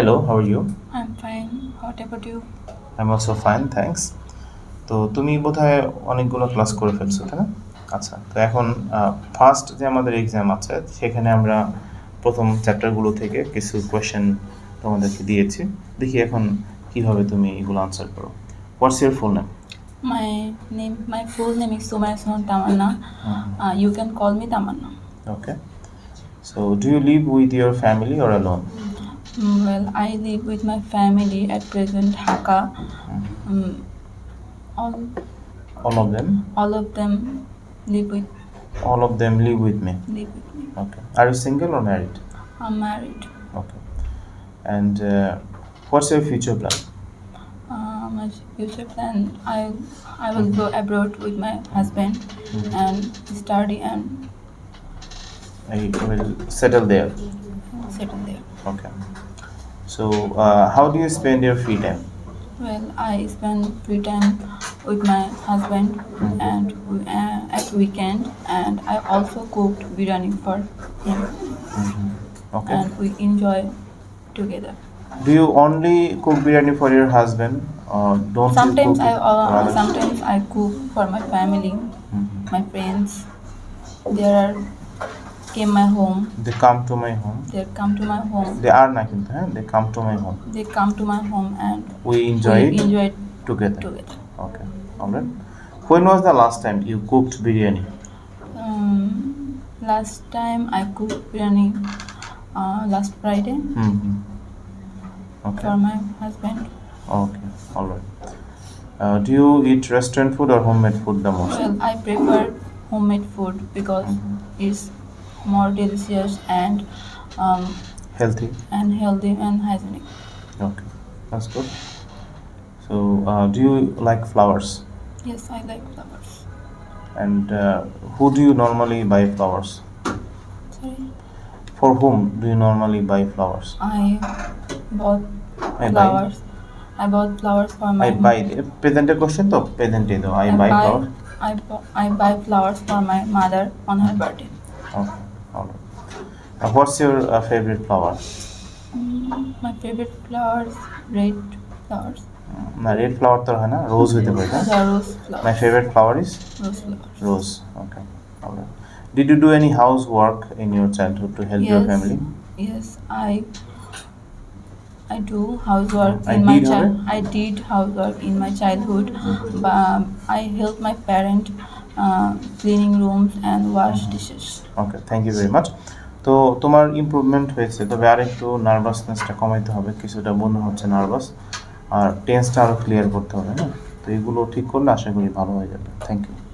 Hello how you I am fine what about you I am also fine thanks তো তুমি বোধহয় অনেকগুলো class করে ফেলছো তাই না? আচ্ছা তো এখন ফার্স্ট যে আমাদের এক্সাম আছে সেখানে আমরা প্রথম চ্যাপ্টারগুলো থেকে কিছু কোয়েশ্চেন তোমাদেরকে দিয়েছি। দেখি এখন কীভাবে তুমি এগুলো আনসার করো। What's your full name my name my full name is Sumaiya Sohan Tamanna you can call me Tamanna okay so do you live with your family or alone Well, I live with my family at present, Dhaka. Mm-hmm. Um, all, All of them? all of them live with All of them live with me. live with me. Okay. Are you single or married? I'm married. Okay. And uh, what's your future plan? Uh, my future plan: I I will go mm-hmm. abroad with my husband Mhm. and study and I will settle there settle there. Okay. So, uh, how do you spend your free time? Well, I spend free time with my husband and uh, at weekend, and I also cooked biryani for him, Okay. and we enjoy together. do you only cook biryani for your husband, or don't Sometimes you I cook it for uh, others? sometimes I cook for my family, Mhm. my friends. There are came my home. They come to my home. They come to my home. They are not in huh? They come to my home. They come to my home and We enjoy we it enjoy it together. together. Okay. Alright. When was the last time you cooked biryani? Um, last time I cooked biryani uh, last Friday Mm-hmm. Okay. for my husband. Okay, all right. Uh, do you eat restaurant food or homemade food the most? Well, I prefer homemade food because Mhm. it's more delicious and um, Healthy. and healthy and hygienic. Okay, that's good. So, uh, do you like flowers? Yes, I like flowers. And uh, who do you normally buy flowers? Sorry, For whom do you normally buy flowers? I bought I buy. flowers. I bought flowers for my. I buy. Present question to present do. I, buy flowers. I, bu- I buy flowers for my mother on her birthday. Okay. Uh, what's your uh, favorite flower? Mm, my favorite flowers, red flowers. না red flower তো হয় না রোজ হইতে পারে না The rose flowers. My favourite flower is Rose flowers. Rose. Okay. All right. Did you do any housework in your childhood to help your Yes. family? Yes, I I do housework I in my did child. already? I did housework in my childhood. But um, I helped my parent uh, cleaning rooms and wash dishes. Okay thank you very much তো তোমার improvement হয়েছে, তবে আর একটু নার্ভাসনেসটা কমাইতে হবে, কিছুটা বন্ধ হচ্ছে নার্ভাস আর টেন্সটা আরও ক্লিয়ার করতে হবে হ্যাঁ তো এগুলো ঠিক করলে আশা করি ভালো হয়ে যাবে। Thank you